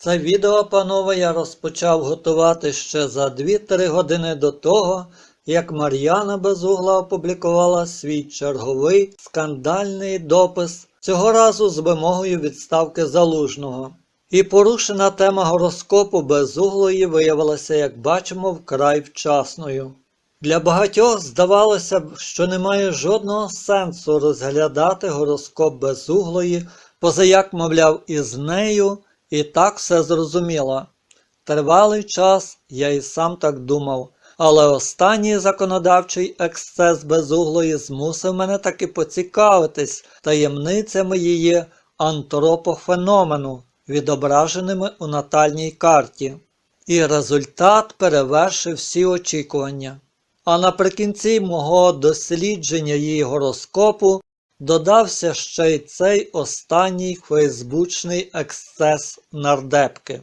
Це відео, панове, я розпочав готувати ще за 2-3 години до того, як Мар'яна Безугла опублікувала свій черговий скандальний допис, цього разу з вимогою відставки залужного. І порушена тема гороскопу безуглої виявилася, як бачимо, вкрай вчасною. Для багатьох здавалося б, що немає жодного сенсу розглядати гороскоп безуглої, поза як, мовляв, із нею і так все зрозуміло. Тривалий час я і сам так думав, але останній законодавчий ексцес безуглої змусив мене таки поцікавитись таємницями її антропофеномену, відображеними у натальній карті. І результат перевершив всі очікування. А наприкінці мого дослідження її гороскопу додався ще й цей останній фейсбучний ексцес нардепки.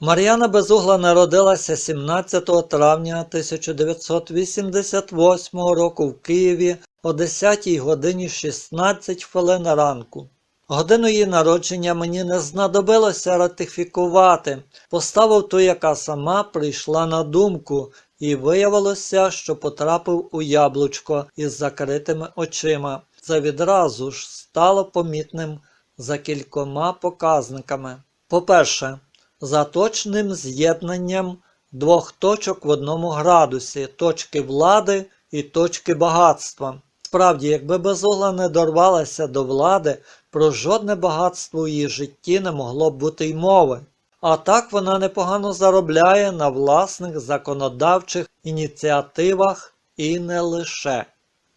Мар'яна Безугла народилася 17 травня 1988 року в Києві о 10 годині 16 хвилин ранку. Годину її народження мені не знадобилося ратифікувати, поставив ту, яка сама прийшла на думку, і виявилося, що потрапив у яблучко із закритими очима. Це відразу ж стало помітним за кількома показниками. По-перше, за точним з'єднанням двох точок в одному градусі точки влади і точки багатства. Справді, якби безугла не дорвалася до влади, про жодне багатство у її житті не могло б бути й мови. А так вона непогано заробляє на власних законодавчих ініціативах і не лише.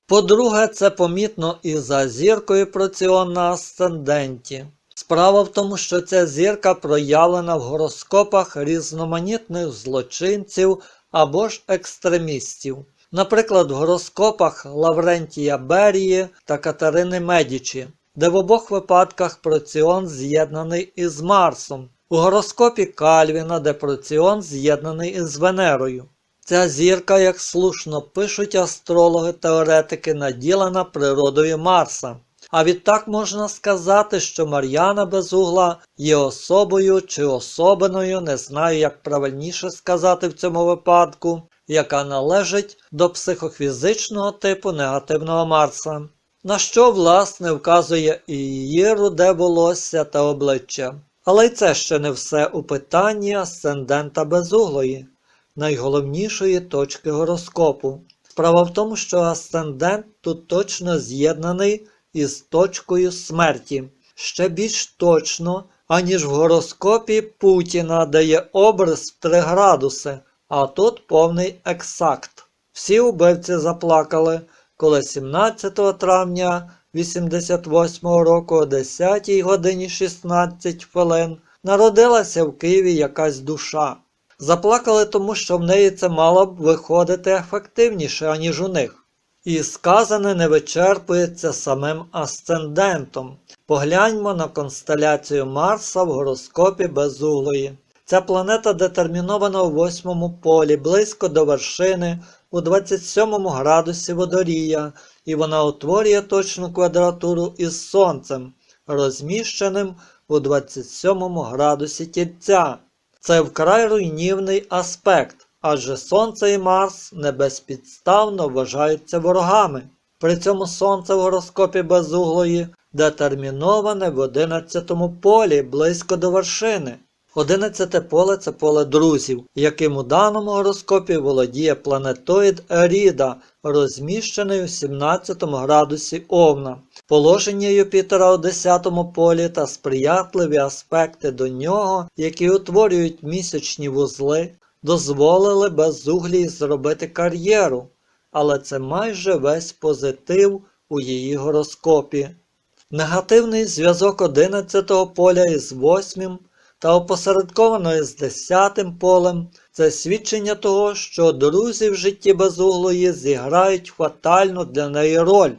По-друге, це помітно і за зіркою проціон на асценденті. Справа в тому, що ця зірка проявлена в гороскопах різноманітних злочинців або ж екстремістів. Наприклад, в гороскопах Лаврентія Берії та Катерини Медічі, де в обох випадках проціон з'єднаний із Марсом, у гороскопі Кальвіна, де проціон з'єднаний із Венерою. Ця зірка, як слушно пишуть астрологи-теоретики, наділена природою Марса. А відтак можна сказати, що Мар'яна Безугла є особою чи особиною, не знаю, як правильніше сказати в цьому випадку, яка належить до психофізичного типу негативного Марса, на що, власне, вказує і її руде волосся та обличчя. Але й це ще не все у питанні асцендента безуглої, найголовнішої точки гороскопу. Справа в тому, що асцендент тут точно з'єднаний із точкою смерті, ще більш точно, аніж в гороскопі Путіна, де є образ в 3 градуси, а тут повний ексакт. Всі убивці заплакали, коли 17 травня 88 року о 10 годині 16 хвилин народилася в Києві якась душа. Заплакали тому, що в неї це мало б виходити ефективніше, аніж у них. І сказане не вичерпується самим асцендентом. Погляньмо на констеляцію Марса в гороскопі безуглої. Ця планета детермінована у восьмому полі, близько до вершини, у 27 градусі водорія, і вона утворює точну квадратуру із Сонцем, розміщеним у 27 градусі тільця. Це вкрай руйнівний аспект, адже Сонце і Марс небезпідставно вважаються ворогами. При цьому Сонце в гороскопі безуглої детерміноване в 11 полі близько до вершини. Одинадцяте поле це поле друзів, яким у даному гороскопі володіє планетоїд Еріда, розміщений у 17 градусі Овна. Положення Юпітера у 10 полі та сприятливі аспекти до нього, які утворюють місячні вузли, дозволили безуглій зробити кар'єру, але це майже весь позитив у її гороскопі. Негативний зв'язок 11 поля із 8 та опосередковано із 10 полем це свідчення того, що друзі в житті безуглої зіграють фатальну для неї роль,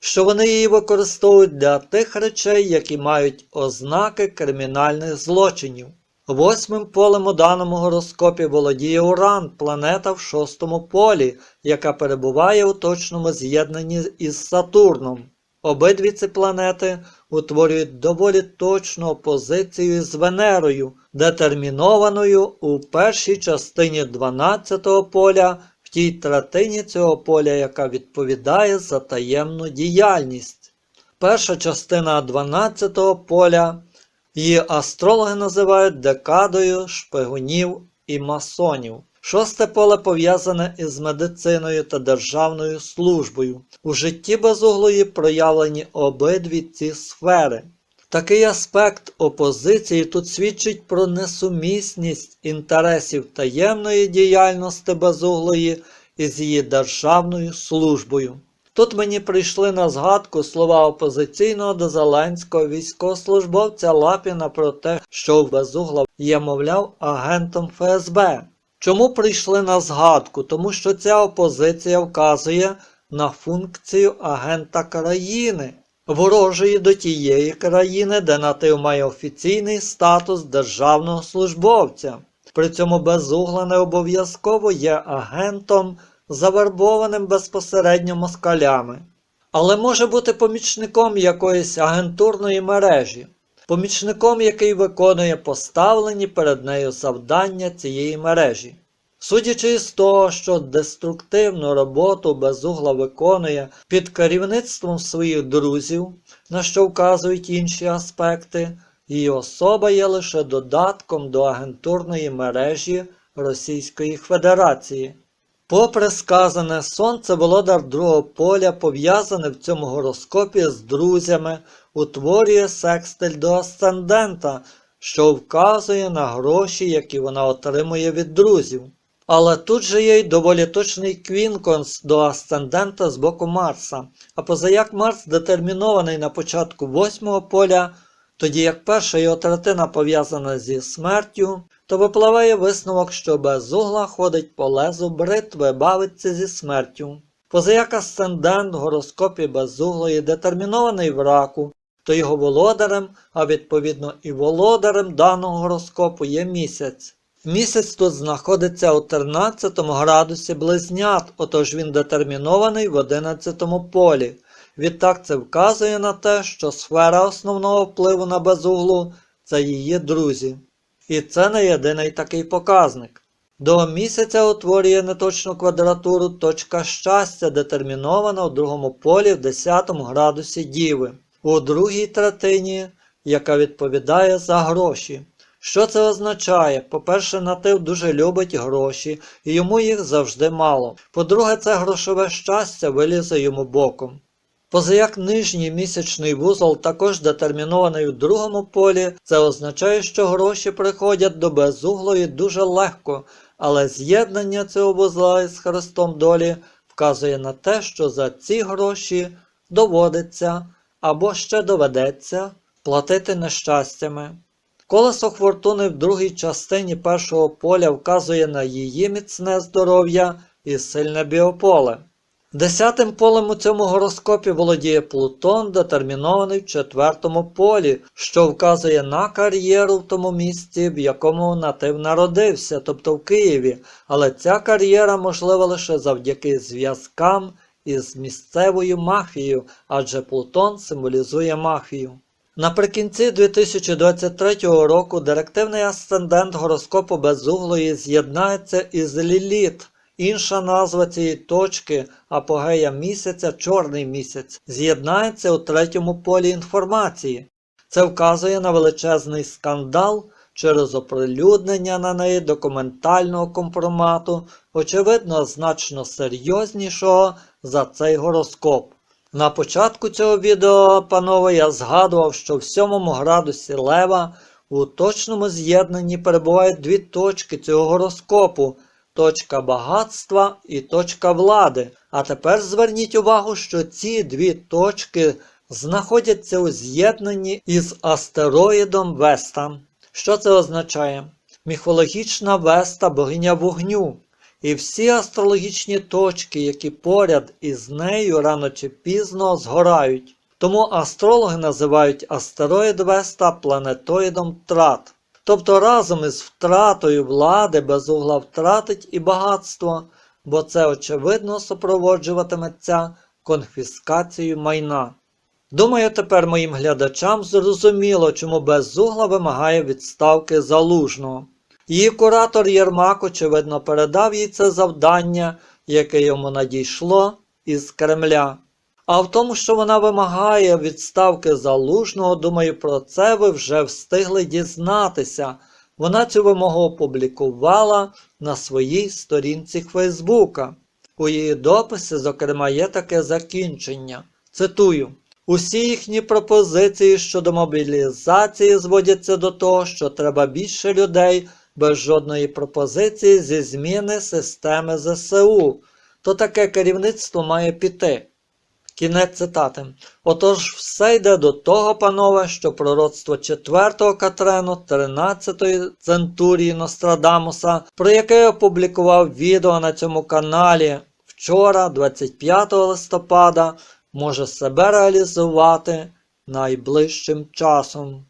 що вони її використовують для тих речей, які мають ознаки кримінальних злочинів. Восьмим полем у даному гороскопі володіє Уран, планета в шостому полі, яка перебуває у точному з'єднанні із Сатурном. Обидві ці планети утворюють доволі точну опозицію з Венерою, детермінованою у першій частині 12-го поля, в тій третині цього поля, яка відповідає за таємну діяльність. Перша частина 12-го поля її астрологи називають декадою шпигунів і масонів. Шосте поле пов'язане із медициною та державною службою. У житті безуглої проявлені обидві ці сфери. Такий аспект опозиції тут свідчить про несумісність інтересів таємної діяльності безуглої із її державною службою. Тут мені прийшли на згадку слова опозиційного до Зеленського військовослужбовця Лапіна про те, що Безугла є, мовляв, агентом ФСБ. Чому прийшли на згадку? Тому що ця опозиція вказує на функцію агента країни, ворожої до тієї країни, де натив має офіційний статус державного службовця. При цьому безугла не обов'язково є агентом, завербованим безпосередньо москалями, але може бути помічником якоїсь агентурної мережі, помічником, який виконує поставлені перед нею завдання цієї мережі. Судячи із того, що деструктивну роботу безугла виконує під керівництвом своїх друзів, на що вказують інші аспекти, її особа є лише додатком до агентурної мережі Російської Федерації. Попри сказане, сонце володар другого поля, пов'язане в цьому гороскопі з друзями, утворює секстиль до асцендента, що вказує на гроші, які вона отримує від друзів. Але тут же є й доволі точний квінконс до асцендента з боку Марса. А позаяк Марс детермінований на початку восьмого поля, тоді як перша його третина пов'язана зі смертю, то випливає висновок, що безугла ходить по лезу бритви, бавиться зі смертю. Позаяк асцендент в гороскопі безуглої детермінований в раку, то його володарем, а відповідно і володарем даного гороскопу є місяць. Місяць тут знаходиться у 13 градусі близнят, отож він детермінований в 11 полі. Відтак це вказує на те, що сфера основного впливу на безуглу це її друзі. І це не єдиний такий показник. До місяця утворює неточну квадратуру точка щастя, детермінована у другому полі в 10 градусі Діви, у другій третині, яка відповідає за гроші. Що це означає? По-перше, натив дуже любить гроші, і йому їх завжди мало. По-друге, це грошове щастя вилізе йому боком. Позаяк нижній місячний вузол також детермінований у другому полі, це означає, що гроші приходять до безуглої дуже легко, але з'єднання цього вузла із хрестом долі вказує на те, що за ці гроші доводиться або ще доведеться платити нещастями. Колесо фортуни в другій частині першого поля вказує на її міцне здоров'я і сильне біополе. Десятим полем у цьому гороскопі володіє Плутон, детермінований в четвертому полі, що вказує на кар'єру в тому місці, в якому натив народився, тобто в Києві, але ця кар'єра можлива лише завдяки зв'язкам із місцевою мафією, адже Плутон символізує мафію. Наприкінці 2023 року директивний асцендент гороскопу безуглої з'єднається із Ліліт. Інша назва цієї точки апогея місяця чорний місяць з'єднається у третьому полі інформації. Це вказує на величезний скандал через оприлюднення на неї документального компромату, очевидно, значно серйознішого за цей гороскоп. На початку цього відео, панове, я згадував, що в сьомому градусі лева у точному з'єднанні перебувають дві точки цього гороскопу точка багатства і точка влади. А тепер зверніть увагу, що ці дві точки знаходяться у з'єднанні із астероїдом Веста. Що це означає? Міфологічна Веста богиня вогню. І всі астрологічні точки, які поряд із нею рано чи пізно згорають. Тому астрологи називають астероїд Веста планетоїдом втрат. Тобто разом із втратою влади безугла втратить і багатство, бо це очевидно супроводжуватиметься конфіскацією майна. Думаю, тепер моїм глядачам зрозуміло, чому Безугла вимагає відставки залужного. Її куратор Єрмак, очевидно, передав їй це завдання, яке йому надійшло із Кремля. А в тому, що вона вимагає відставки залужного, думаю, про це ви вже встигли дізнатися. Вона цю вимогу опублікувала на своїй сторінці Фейсбука. У її дописі, зокрема, є таке закінчення. Цитую: усі їхні пропозиції щодо мобілізації зводяться до того, що треба більше людей без жодної пропозиції зі зміни системи ЗСУ. То таке керівництво має піти. Кінець цитати. Отож, все йде до того, панове, що пророцтво 4-го Катрену 13-ї центурії Нострадамуса, про яке я опублікував відео на цьому каналі вчора, 25 листопада, може себе реалізувати найближчим часом.